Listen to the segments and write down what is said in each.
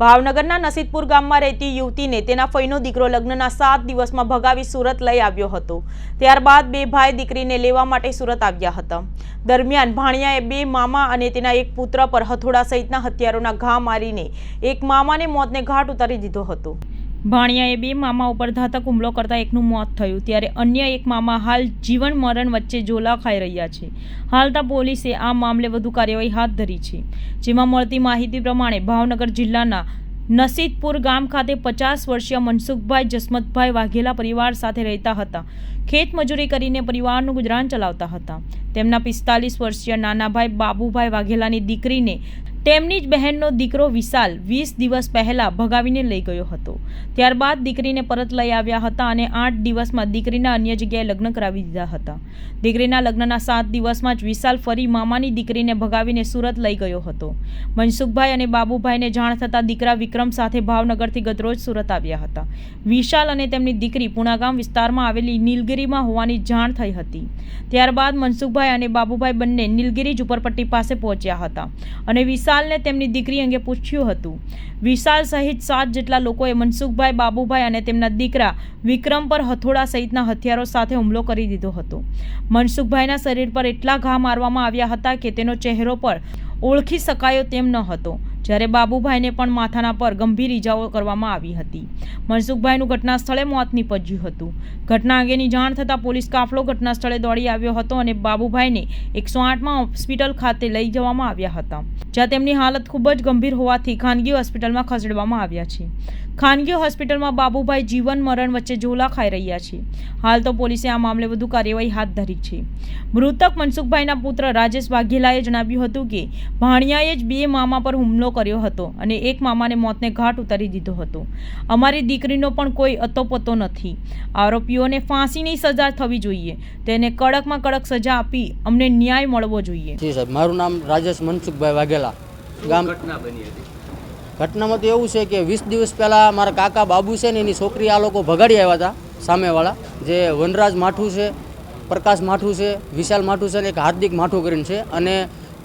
ભાવનગરના નસીદપુર ગામમાં રહેતી યુવતીને તેના ફઈનો દીકરો લગ્નના સાત દિવસમાં ભગાવી સુરત લઈ આવ્યો હતો. ત્યારબાદ બે ભાઈ દીકરીને લેવા માટે સુરત આવ્યા હતા. દરમિયાન ભાણિયાએ બે મામા અને તેના એક પુત્ર પર હથોડા સહિતના હથિયારોના ઘા મારીને એક મામાને મોતને ઘાટ ઉતારી દીધો હતો. ભાણિયાએ બે મામા ઉપર ઘાતક હુમલો કરતા એકનું મોત થયું ત્યારે અન્ય એક મામા હાલ જીવન મરણ વચ્ચે ઝોલા ખાઈ રહ્યા છે. હાલતા પોલીસે આ મામલે વધુ કાર્યવાહી હાથ ધરી છે, જેમાં મળતી માહિતી પ્રમાણે ભાવનગર જિલ્લાના નસીદપુર ગામ ખાતે પચાસ વર્ષીય મનસુખભાઈ, જસમતભાઈ વાઘેલા પરિવાર સાથે રહેતા હતા. ખેત મજૂરી કરીને પરિવારનું ગુજરાન ચલાવતા હતા. તેમના પિસ્તાલીસ વર્ષીય નાનાભાઈ બાબુભાઈ વાઘેલાની દીકરીને તેમની જ બહેનનો દીકરો વિશાલ વીસ દિવસ પહેલા ભગાવીને લઈ ગયો હતો. ત્યારબાદ દીકરીને પરત લઈ આવ્યા હતા અને આઠ દિવસમાં દીકરીના અન્ય જગ્યાએ લગ્ન કરાવી દીધા હતા. દીકરીના લગ્નના સાત દિવસમાં જ વિશાલ ફરી મામાની દીકરીને ભગાવીને સુરત લઈ ગયો હતો. મનસુખભાઈ અને બાબુભાઈને જાણ થતાં દીકરા વિક્રમ સાથે ભાવનગરથી ગતરોજ સુરત આવ્યા હતા. વિશાલ અને તેમની દીકરી પુણાગામ વિસ્તારમાં આવેલી નીલગિરીમાં હોવાની જાણ થઈ હતી. ત્યારબાદ મનસુખભાઈ અને બાબુભાઈ બંને નીલગિરી ઝુંપડપટ્ટી પાસે પહોંચ્યા હતા અને વિશાલને તેમની દીકરી અંગે પૂછ્યું હતું. વિશાલ સહિત સાત જેટલા લોકોએ મનસુખભાઈ, બાબુભાઈ અને તેમના દીકરા વિક્રમ પર હથોડા સહિતના હથિયારો સાથે હુમલો કરી દીધો હતો. મનસુખભાઈના શરીર પર એટલા ઘા મારવામાં આવ્યા હતા કે તેનો ચહેરો પર ઓળખી શકાયો તેમ ન હતો. જ્યારે બાબુભાઈને પણ માથાના પર ગંભીર ઈજાઓ કરવામાં આવી હતી. મનસુખભાઈનું ઘટના સ્થળે મોત નીપજ્યું હતું. ઘટના અંગેની જાણ થતાં પોલીસ કાફલો ઘટના સ્થળે દોડી આવ્યો હતો અને બાબુભાઈને એકસો આઠમાં હોસ્પિટલ ખાતે લઈ જવામાં આવ્યા હતા. જ્યાં તેમની હાલત ખૂબ જ ગંભીર હોવાથી ખાનગી હોસ્પિટલમાં ખસેડવામાં આવ્યા છે. ખાનગી હોસ્પિટલમાં બાબુભાઈ જીવન મરણ વચ્ચે ઝોલા ખાઈ રહ્યા છે. હાલ તો પોલીસે આ મામલે વધુ કાર્યવાહી હાથ ધરી છે. મૃતક મનસુખભાઈના પુત્ર રાજેશ વાઘેલાએ જણાવ્યું હતું કે ભાણિયાએ જ બે મામા પર હુમલો કર્યો હતો અને એક મામાને મોતને ઘાટ ઉતારી દીધો હતો. અમારી દીકરીનો પણ કોઈ અતોપતો નથી. આરોપીઓને ફાંસીની સજા થવી જોઈએ. તેને કડકમાં કડક સજા આપી અમને ન્યાય મળવો જોઈએ. જી સાહેબ મારું નામ રાજેશ મનસુખભાઈ વાઘેલા. ગામ ઘટના બની હતી. ઘટનામાં તો એવું છે કે વીસ દિવસ પહેલાં મારા કાકા બાબુ છે ને એની છોકરી આ લોકો ભગાડી આવ્યા હતા, સામેવાળા, જે વનરાજ માઠું છે, પ્રકાશ માઠું છે, વિશાલ માઠું છે ને એક હાર્દિક માઠું કરીને છે અને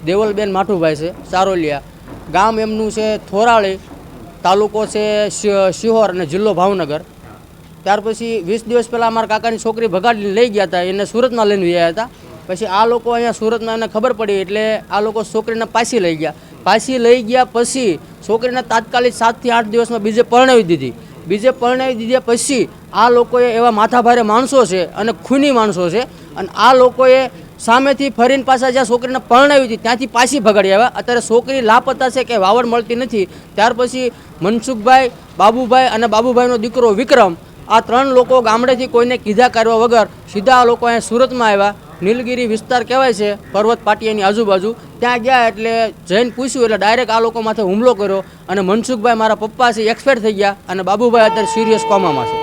દેવલબેન માઠુભાઈ છે ચારોલિયા ગામ એમનું છે થોરાળી, તાલુકો છે શિહોર અને જિલ્લો ભાવનગર. ત્યાર પછી વીસ દિવસ પહેલાં અમારા કાકાની છોકરી ભગાડીને લઈ ગયા હતા, એને સુરતમાં લઈને ગયા હતા. પછી આ લોકો અહીંયા સુરતમાં એને ખબર પડી એટલે આ લોકો છોકરીને પાછી લઈ ગયા. પાછી લઈ ગયા પછી છોકરીને તાત્કાલિક સાતથી આઠ દિવસમાં બીજે પરણાવી દીધી. બીજે પરણાવી દીધા પછી આ લોકોએ એવા માથાભારે માણસો છે અને ખૂની માણસો છે અને આ લોકોએ સામેથી ફરીને પાછા જ્યાં છોકરીને પરણાવી હતી ત્યાંથી પાછી ભગાડી આવ્યા. અત્યારે છોકરી લાપતા છે કે વાવડ મળતી નથી. ત્યાર પછી મનસુખભાઈ, બાબુભાઈ અને બાબુભાઈનો દીકરો વિક્રમ આ ત્રણ લોકો ગામડેથી કોઈને કીધા કરવા વગર સીધા આ લોકો અહીંયા સુરતમાં આવ્યા. નીલગિરી વિસ્તાર કહેવાય છે, પર્વત પાટિયાની આજુબાજુ. ત્યાં ગયા એટલે જૈન પૂછ્યું એટલે ડાયરેક્ટ આ લોકો માથે હુમલો કર્યો અને મનસુખભાઈ મારા પપ્પા છે એક્સપાયર થઈ ગયા અને બાબુભાઈ અત્યારે સિરિયસ કોમામાં છે.